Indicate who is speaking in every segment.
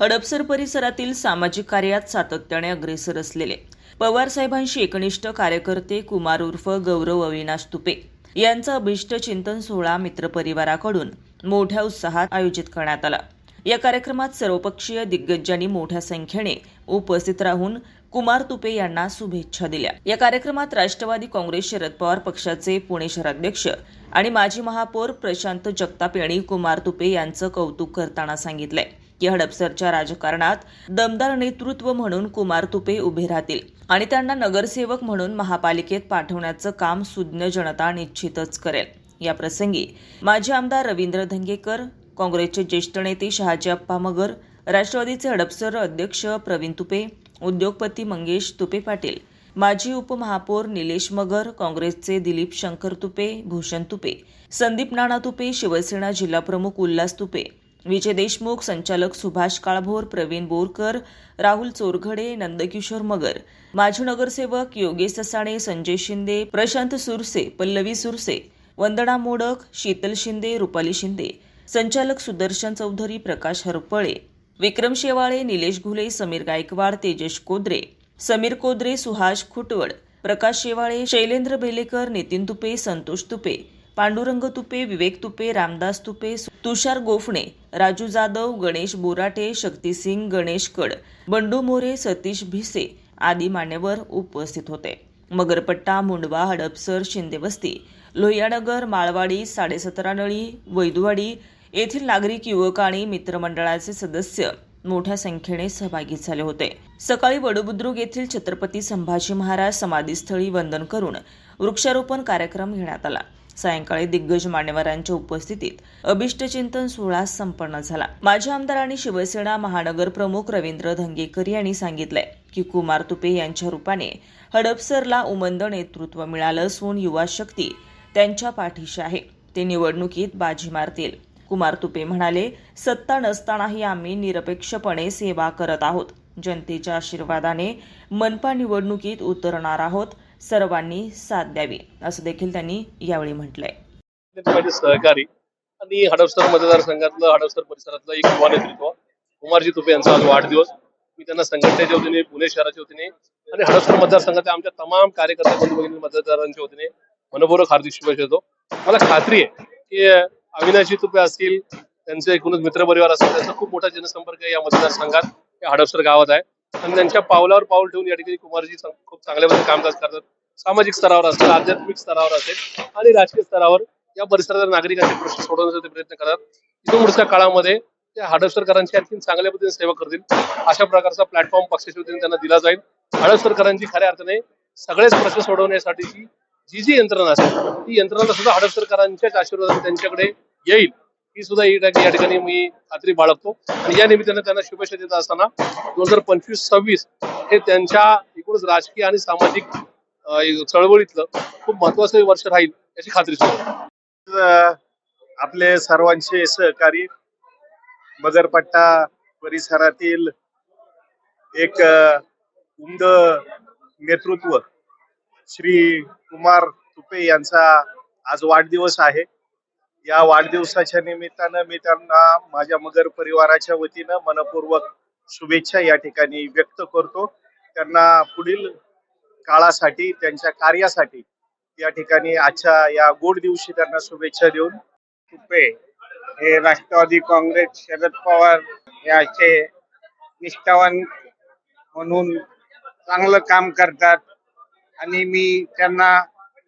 Speaker 1: हडपसर परिसरातील सामाजिक कार्यात सातत्याने अग्रेसर असलेले पवार साहेबांशी एकनिष्ठ कार्यकर्ते कुमार उर्फ गौरव अविनाश तुपे यांचा अभिष्ट चिंतन सोहळा मित्रपरिवाराकडून मोठ्या उत्साहात आयोजित करण्यात आला. या कार्यक्रमात सर्वपक्षीय दिग्गजांनी मोठ्या संख्येने उपस्थित राहून कुमार तुपे यांना शुभेच्छा दिल्या. या कार्यक्रमात राष्ट्रवादी काँग्रेस शरद पवार पक्षाचे पुणे शहराध्यक्ष आणि माजी महापौर प्रशांत जगताप यांनी कुमार तुपे यांचं कौतुक करताना सांगितलंय. की हडपसरच्या राजकारणात दमदार नेतृत्व म्हणून कुमार तुपे उभे राहतील. आणि त्यांना नगरसेवक म्हणून महापालिकेत पाठवण्याचं काम सुज्ञ जनता निश्चितच करेल. या प्रसंगी माजी आमदार रवींद्र धंगेकर काँग्रेसचे ज्येष्ठ नेते शहाजी अप्पा मगर राष्ट्रवादीचे हडपसर अध्यक्ष प्रवीण तुपे उद्योगपती मंगेश तुपे पाटील माजी उपमहापौर निलेश मगर काँग्रेसचे दिलीप शंकर तुपे भूषण तुपे संदीप नाना तुपे शिवसेना जिल्हाप्रमुख उल्हास तुपे विजय देशमुख संचालक सुभाष काळभोर प्रवीण बोरकर राहुल चोरघडे नंदकिशोर मगर. माजी नगरसेवक योगेश ससाणे संजय शिंदे प्रशांत सुरसे पल्लवी सुरसे वंदना मोडक शीतल शिंदे रुपाली शिंदे. संचालक सुदर्शन चौधरी प्रकाश हरपळे. विक्रम शेवाळे निलेश घुले समीर गायकवाड तेजस कोद्रे. समीर कोद्रे सुहास खुटवड. प्रकाश शेवाळे शैलेंद्र बेलेकर नितीन तुपे संतोष तुपे. पांडुरंग तुपे विवेक तुपे रामदास तुपे तुषार गोफणे राजू जाधव गणेश बोराटे शक्तिसिंग गणेश कड बंडू मोरे सतीश भिसे आदी मान्यवर उपस्थित होते. मगरपट्टा मुंडवा हडपसर शिंदेवस्ती लोहियानगर माळवाडी साडेसतरा नळी वैदुवाडी येथील नागरिक युवक आणि मित्रमंडळाचे सदस्य मोठ्या संख्येने सहभागी झाले होते. सकाळी वडुबुद्रुक येथील छत्रपती संभाजी महाराज समाधीस्थळी वंदन करून वृक्षारोपण कार्यक्रम घेण्यात आला. सायंकाळी दिग्गज मान्यवरांच्या उपस्थितीत अभिष्टचिंतन सोहळा संपन्न झाला. माजी आमदार आणि शिवसेना महानगर प्रमुख रवींद्र धंगेकर यांनी सांगितलंय की कुमार तुपे यांच्या रूपाने हडपसरला उमंद नेतृत्व मिळालं असून युवा शक्ती त्यांच्या पाठीशी आहे. ते निवडणुकीत बाजी मारतील. कुमार तुपे म्हणाले सत्ता नसतानाही आम्ही निरपेक्षपणे सेवा करत आहोत. जनतेच्या आशीर्वादाने मनपा निवडणुकीत उतरणार आहोत. सर्वांनी साथ द्यावी असं देखील त्यांनी यावेळी म्हटलंय.
Speaker 2: सहकारी आणि हडपसर मतदारसंघातलं हडपसर परिसरातलं एक युवा नेतृत्व कुमारजी तुपे यांचा आज वाढदिवस. मी त्यांना संघटनेच्या वतीने पुणे शहराच्या वतीने आणि हडपसर मतदारसंघात आमच्या तमाम कार्यकर्ते बंधू भगिनी मतदारांच्या वतीने मनपूर्वक हार्दिक शुभेच्छा देतो. मला खात्री आहे की अविनाशी तुपे असतील त्यांचे एकूणच मित्रपरिवार असेल त्यांचा खूप मोठा जनसंपर्क या मतदारसंघात या हडपसर गावात आहे. आणि त्यांच्या पावलावर पाऊल ठेवून या ठिकाणी कुमारजी खूप चांगल्या पद्धतीने कामकाज करतात. सामाजिक स्तरावर असेल आध्यात्मिक स्तरावर असेल आणि राजकीय स्तरावर या परिसरातील नागरिकांचे प्रश्न सोडवण्याचा प्रयत्न करतात. इथून पुढच्या काळामध्ये त्या हडपसरकरांची आणखी चांगल्या पद्धतीने सेवा करतील. अशा प्रकारचा प्लॅटफॉर्म पक्षाच्या वतीने त्यांना दिला जाईल. हडपसरकरांची खऱ्या अर्थाने सगळेच प्रश्न सोडवण्यासाठीची जी जी यंत्रणा असेल ती यंत्रणा सुद्धा हडपसरकरांच्याच आशीर्वादाने त्यांच्याकडे येईल. ही सुद्धा या ठिकाणी- मी खात्री बाळगतो. आणि या निमित्ताने त्यांना शुभेच्छा देत असताना दोन हजार पंचवीस सव्वीस हे त्यांच्या एकूणच राजकीय आणि सामाजिक चळवळीतलं खूप महत्वाचं वर्ष राहील याची खात्री
Speaker 3: आपले सर्वांचे सहकारी मगरपट्टा परिसरातील एक उमद नेतृत्व श्री कुमार तुपे यांचा आज वाढदिवस आहे. या वाढदिवसाच्या निमित्तानं मी त्यांना माझ्या मगर परिवाराच्या वतीनं मनपूर्वक शुभेच्छा या ठिकाणी व्यक्त करतो. त्यांना पुढील काळासाठी त्यांच्या कार्यासाठी या ठिकाणी आजच्या या गोड दिवशी त्यांना शुभेच्छा देऊन
Speaker 4: तुपे हे राष्ट्रवादी काँग्रेस शरद पवार याचे निष्ठावान म्हणून चांगलं काम करतात. आणि मी त्यांना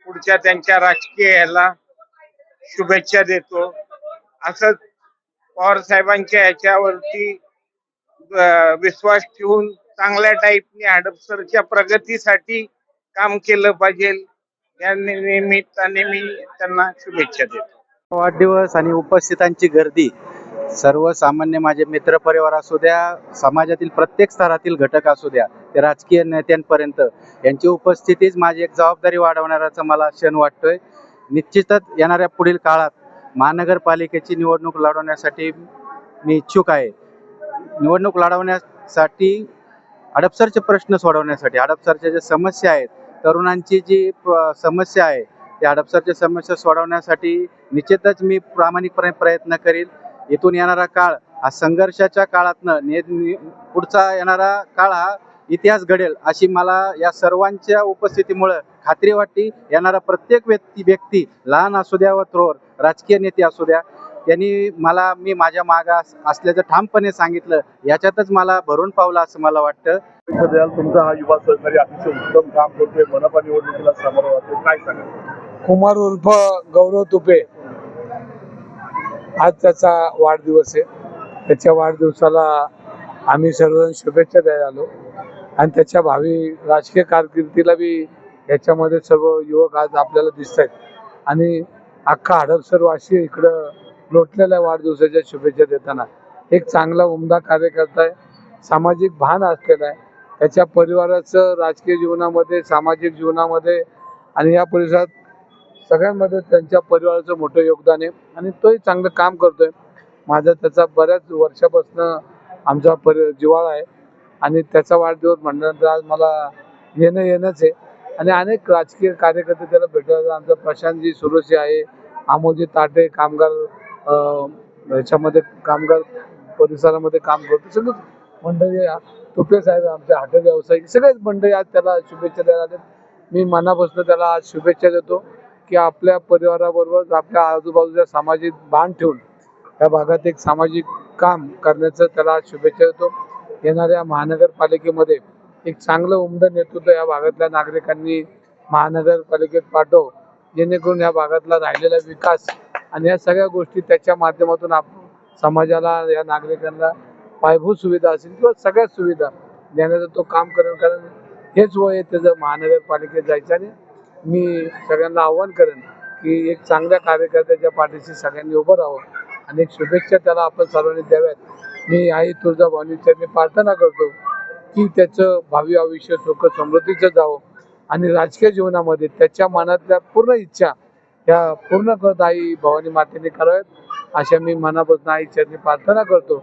Speaker 4: पुढच्या त्यांच्या राजकीय ह्याला शुभेच्छा देतो. असंच पवार साहेबांच्या याच्यावरती विश्वास ठेवून चांगल्या टाईपने हडपसरच्या प्रगतीसाठी काम केलं पाहिजे. या निमित्ताने मी त्यांना शुभेच्छा देतो.
Speaker 5: वाढदिवस आणि उपस्थितांची गर्दी सर्वसामान्य माझे मित्रपरिवार असू द्या समाजातील प्रत्येक स्तरातील घटक असू द्या ते राजकीय नेत्यांपर्यंत यांची उपस्थितीच माझी एक जबाबदारी वाढवणाराचा मला क्षण वाटतोय. निश्चितच येणाऱ्या पुढील काळात महानगरपालिकेची निवडणूक लढवण्यासाठी मी इच्छुक आहे. निवडणूक लढवण्यासाठी हडपसरचे प्रश्न सोडवण्यासाठी हडपसरच्या ज्या समस्या आहेत तरुणांची जी समस्या आहे त्या हडपसरच्या समस्या सोडवण्यासाठी निश्चितच मी प्रामाणिकपणे प्रयत्न करील. इथून येणारा काळ हा संघर्षाच्या काळातनं ने पुढचा येणारा काळ हा इतिहास घडेल अशी मला या सर्वांच्या उपस्थितीमुळं खात्री वाटते येणारा प्रत्येक व्यक्ती व्यक्ती लहान असू द्या व थोर राजकीय नेते असू द्या त्यांनी मला मी माझ्या मागास असल्याचं ठामपणे सांगितलं. याच्यातच मला भरून पावलं असं मला वाटतं.
Speaker 6: लक्ष द्याल तुमचा हा युवा सहकारी अतिशय उत्तम काम करतोय. मनपा निवडणुकीला सामोरं काय सांगाल?
Speaker 7: कुमार उर्फ गौरव तुपे. आज त्याचा वाढदिवस आहे. त्याच्या वाढदिवसाला आम्ही सर्वजण शुभेच्छा द्यायला आलो. आणि त्याच्या भावी राजकीय कारकिर्दीला बी याच्यामध्ये सर्व युवक आज आपल्याला दिसत आहेत आणि अख्खा हडपसर वाशी इकडं लोटलेल्या वाढदिवसाच्या शुभेच्छा देताना एक चांगला उमदा कार्यकर्ता आहे. सामाजिक भान असलेला आहे. त्याच्या परिवाराचं राजकीय जीवनामध्ये सामाजिक जीवनामध्ये आणि या परिसरात सगळ्यांमध्ये त्यांच्या परिवाराचं मोठं योगदान आहे आणि तोही चांगलं काम करतोय. माझा त्याचा बऱ्याच वर्षापासून आमचा परि जिव्हाळा आहे आणि त्याचा वाढदिवस म्हटल्यानंतर आज मला येणं येणंच आहे. आणि अनेक राजकीय कार्यकर्ते त्याला भेटले आमचा प्रशांतजी सुरोशी आहे आमोजी ताटे कामगार अं, ह्याच्यामध्ये कामगार परिसरामध्ये काम करतो. सगळं मंडळी तुपे साहेब आमचे हॉटेल व्यावसायिक सगळेच मंडळी आज त्याला शुभेच्छा द्यायला आले मी मनापासून त्याला आज शुभेच्छा देतो की आपल्या परिवाराबरोबर आपल्या आजूबाजूच्या सामाजिक भान ठेवून या भागात एक सामाजिक काम करण्याचं त्याला शुभेच्छा देतो. येणाऱ्या महानगरपालिकेमध्ये एक चांगलं उमदं नेतृत्व या भागातल्या नागरिकांनी महानगरपालिकेत पाठव जेणेकरून या भागातला राहिलेला विकास आणि या सगळ्या गोष्टी त्याच्या माध्यमातून आप समाजाला या नागरिकांना पायाभूत सुविधा असेल किंवा सगळ्याच सुविधा देण्याचं तो काम करेल कारण हेच वय त्याचं महानगरपालिकेत जायचं आणि मी सगळ्यांना आव्हान करेन की एक चांगल्या कार्यकर्त्याच्या पाठीशी सगळ्यांनी उभं राहावं आणि एक शुभेच्छा त्याला आपण सर्वांनी द्याव्यात. मी आई तुळजाभवानी चरणी प्रार्थना करतो की त्याचं भावी आयुष्य सुख समृद्धीचं जावं आणि राजकीय जीवनामध्ये त्याच्या मनातल्या पूर्ण इच्छा या पूर्ण करत आई भवानी मातेने कराव्यात. अशा मी मनापासून आई चरणी प्रार्थना करतो.